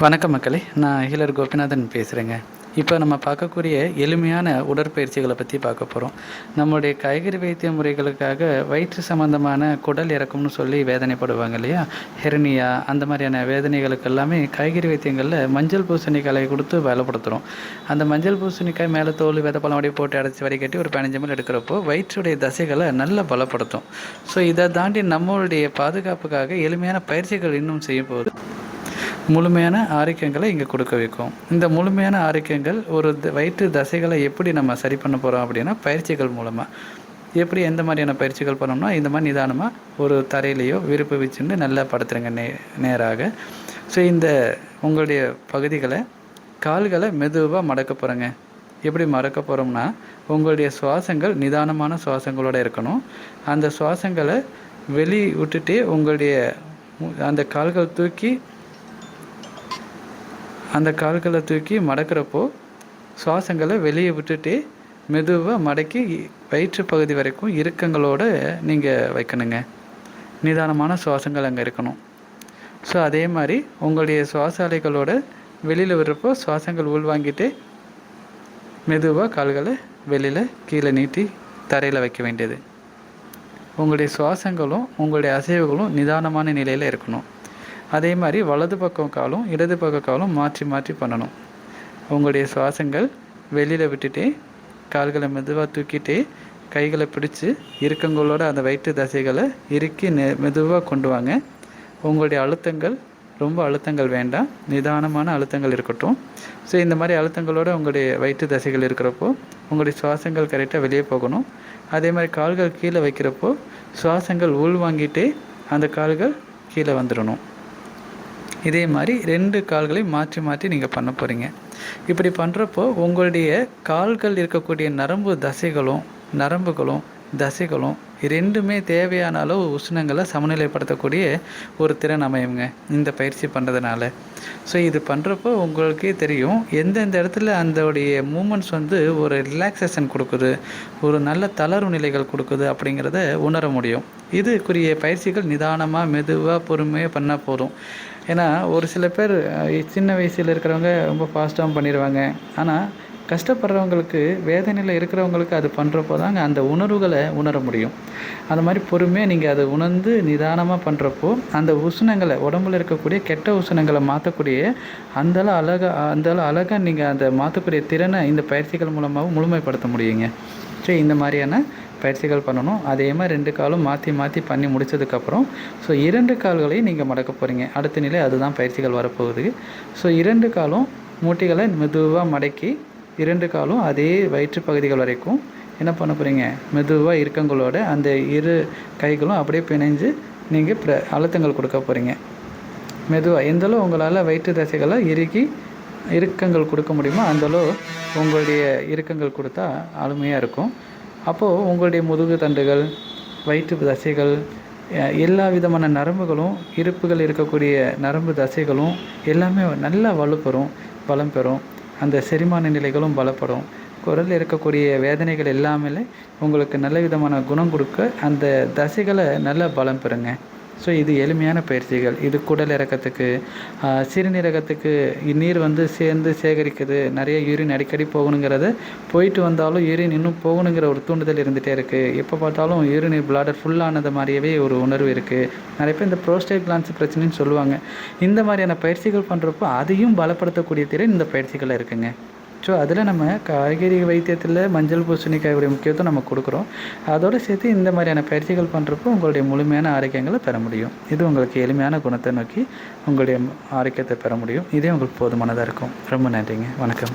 வணக்கம் மக்களே நான் ஹீலர் கோபிநாதன் பேசுகிறேங்க இப்போ நம்ம பார்க்கக்கூடிய எளிமையான உடற்பயிற்சிகளை பற்றி பார்க்க போகிறோம் நம்முடைய காய்கறி வைத்திய முறைகளுக்காக வயிற்று சம்மந்தமான குடல் இறக்கும்னு சொல்லி வேதனைப்படுவாங்க இல்லையா? ஹெர்னியா அந்த மாதிரியான வேதனைகளுக்கு எல்லாமே காய்கறி வைத்தியங்களில் மஞ்சள் பூசணிக்காயை கொடுத்து வேலைப்படுத்துகிறோம் அந்த மஞ்சள் பூசணிக்காய் மேலே தோல் விதை பழம் அப்படியே போட்டு அடைச்சி வடிகட்டி ஒரு பதினஞ்சு மணி எடுக்கிறப்போ வயிற்றுடைய தசைகளை நல்லா பலப்படுத்தும். ஸோ இதை தாண்டி நம்மளுடைய பாதுகாப்புக்காக எளிமையான பயிற்சிகள் இன்னும் செய்யும் போது முழுமையான ஆரோக்கியங்களை இங்கே கொடுக்க வைக்கும். இந்த முழுமையான ஆரோக்கியங்கள் ஒரு த- வயிற்று தசைகளை எப்படி நம்ம சரி பண்ண போகிறோம் அப்படின்னா பயிற்சிகள் மூலமாக எப்படி எந்த மாதிரியான பயிற்சிகள் பண்ணோம்னா இந்த மாதிரி நிதானமாக ஒரு தரையிலையோ விருப்பு வச்சுட்டு நல்லா படுத்துருங்க நே நேராக. ஸோ இந்த உங்களுடைய பகுதிகளை கால்களை மெதுவாக மடக்க போகிறேங்க எப்படி மறக்க போகிறோம்னா உங்களுடைய சுவாசங்கள் நிதானமான சுவாசங்களோட இருக்கணும். அந்த சுவாசங்களை வெளி விட்டுட்டே உங்களுடைய அந்த கால்கள் தூக்கி அந்த கால்களை தூக்கி மடக்கிறப்போ சுவாசங்களை வெளியே விட்டுட்டு மெதுவாக மடக்கி வயிற்று பகுதி வரைக்கும் இறுக்கங்களோட நீங்கள் வைக்கணுங்க. நிதானமான சுவாசங்கள் அங்கே இருக்கணும். ஸோ அதே மாதிரி உங்களுடைய சுவாசாலைகளோட வெளியில் விடுறப்போ சுவாசங்கள் உள்வாங்கிட்டு மெதுவாக கால்களை வெளியில் கீழே நீட்டி தரையில் வைக்க வேண்டியது. உங்களுடைய சுவாசங்களும் உங்களுடைய அசைவுகளும் நிதானமான நிலையில் இருக்கணும். அதே மாதிரி வலது பக்கம் காலும் இடது பக்க காலும் மாற்றி மாற்றி பண்ணணும். உங்களுடைய சுவாசங்கள் வெளியில் விட்டுட்டே கால்களை மெதுவாக தூக்கிட்டே கைகளை பிடிச்சி இருக்கங்களோட அந்த வயிற்று தசைகளை இறுக்கி நெ மெதுவாக கொண்டு வாங்க. உங்களுடைய அழுத்தங்கள் ரொம்ப அழுத்தங்கள் வேண்டாம். நிதானமான அழுத்தங்கள் இருக்கட்டும். ஸோ இந்த மாதிரி அழுத்தங்களோட உங்களுடைய வயிற்று தசைகள் இருக்கிறப்போ உங்களுடைய சுவாசங்கள் கரெக்டாக வெளியே போகணும். அதே மாதிரி கால்கள் கீழே வைக்கிறப்போ சுவாசங்கள் உள் வாங்கிட்டே அந்த கால்கள் கீழே வந்துடணும். இதே மாதிரி ரெண்டு கால்களையும் மாற்றி மாற்றி நீங்கள் பண்ண போகிறீங்க இப்படி பண்ணுறப்போ உங்களுடைய கால்கள் இருக்கக்கூடிய நரம்பு தசைகளும் நரம்புகளும் தசைகளும் ரெண்டுமே தேவையான அளவு உஷ்ணங்களை சமநிலைப்படுத்தக்கூடிய ஒரு திறன் அமையுங்க இந்த பயிற்சி பண்ணுறதுனால ஸோ இது பண்ணுறப்போ உங்களுக்கே தெரியும் எந்தெந்த இடத்துல அந்தோடைய மூமெண்ட்ஸ் வந்து ஒரு ரிலாக்ஸேஷன் கொடுக்குது ஒரு நல்ல தளர்வு நிலைகள் கொடுக்குது அப்படிங்கிறத உணர முடியும். இதுக்குரிய பயிற்சிகள் நிதானமாக மெதுவாக பொறுமையாக பண்ணால் போதும். ஏன்னா ஒரு சில பேர் சின்ன வயசில் இருக்கிறவங்க ரொம்ப ஃபாஸ்ட்டாகவும் பண்ணிடுவாங்க. ஆனால் கஷ்டப்படுறவங்களுக்கு வேதனையில் இருக்கிறவங்களுக்கு அது பண்ணுறப்போ தாங்க அந்த உணர்வுகளை உணர முடியும். அந்த மாதிரி பொறுமையாக நீங்கள் அதை உணர்ந்து நிதானமாக பண்ணுறப்போ அந்த உஷ்ணங்களை உடம்புல இருக்கக்கூடிய கெட்ட உஷ்ணங்களை மாற்றக்கூடிய அந்தளவு அழகாக அந்தளவு அழகாக நீங்கள் அந்த மாற்றக்கூடிய திறனை இந்த பயிற்சிகள் மூலமாகவும் முழுமைப்படுத்த முடியுங்க. ஸோ இந்த மாதிரியான பயிற்சிகள் பண்ணணும். அதே மாதிரி ரெண்டு காலும் மாற்றி மாற்றி பண்ணி முடிச்சதுக்கப்புறம் ஸோ இரண்டு கால்களையும் நீங்கள் மடக்க போகிறீங்க அடுத்த நிலை அதுதான் பயிற்சிகள் வரப்போகுது. ஸோ இரண்டு காலும் மூட்டிகளை மெதுவாக மடக்கி இரண்டு காலும் அதே வயிற்று பகுதிகள் வரைக்கும் என்ன பண்ண போகிறீங்க மெதுவாக இறுக்கங்களோட அந்த இரு கைகளும் அப்படியே பிணைஞ்சு நீங்கள் ப்ர அழுத்தங்கள் கொடுக்க போகிறீங்க மெதுவாக எந்தளவு உங்களால் வயிற்று தசைகளை இறுக்கி இறுக்கங்கள் கொடுக்க முடியுமோ அந்தளவு உங்களுடைய இறுக்கங்கள் கொடுத்தா அருமையாக இருக்கும். அப்போது உங்களுடைய முதுகு தண்டுகள் வயிற்று தசைகள் எல்லா விதமான நரம்புகளும் இருப்புகள் இருக்கக்கூடிய நரம்பு தசைகளும் எல்லாமே நல்லா வலுப்பெறும் பலம் பெறும். அந்த செரிமான நிலைகளும் பலப்படும். குரலில் இருக்கக்கூடிய வேதனைகள் எல்லாமே உங்களுக்கு நல்ல விதமான குணம் கொடுக்க அந்த தசைகளை நல்ல பலம் பெறுங்க. ஸோ இது எளிமையான பயிற்சிகள். இது குடல் இறக்கத்துக்கு சிறுநீரகத்துக்கு நீர் வந்து சேர்ந்து சேகரிக்குது. நிறைய யூரின் அடிக்கடி போகணுங்கிறத. போயிட்டு வந்தாலும் யூரின் இன்னும் போகணுங்கிற ஒரு தூண்டுதல் இருந்துகிட்டே இருக்குது எப்போ பார்த்தாலும் யூரின் பிளாடர் ஃபுல்லானது மாதிரியவே ஒரு உணர்வு இருக்குது நிறைய பேர் இந்த ப்ரோஸ்டேட் கிளான்ஸ் பிரச்சனைன்னு சொல்லுவாங்க. இந்த மாதிரியான பயிற்சிகள் பண்ணுறப்போ அதையும் பலப்படுத்தக்கூடிய திறன் இந்த பயிற்சிகளில் இருக்குங்க. ஸோ அதில் நம்ம காய்கறி வைத்தியத்தில் மஞ்சள் பூசணிக்காயுடைய முக்கியத்துவம் நம்ம கொடுக்குறோம். அதோடு சேர்த்து இந்த மாதிரியான பயிற்சிகள் பண்ணுறப்போ உங்களுடைய முழுமையான ஆரோக்கியங்களை பெற முடியும். இது உங்களுக்கு எளிமையான குணத்தை நோக்கி உங்களுடைய ஆரோக்கியத்தை பெற முடியும். இதே உங்களுக்கு போதுமானதாக இருக்கும். ரொம்ப நன்றிங்க. வணக்கம்.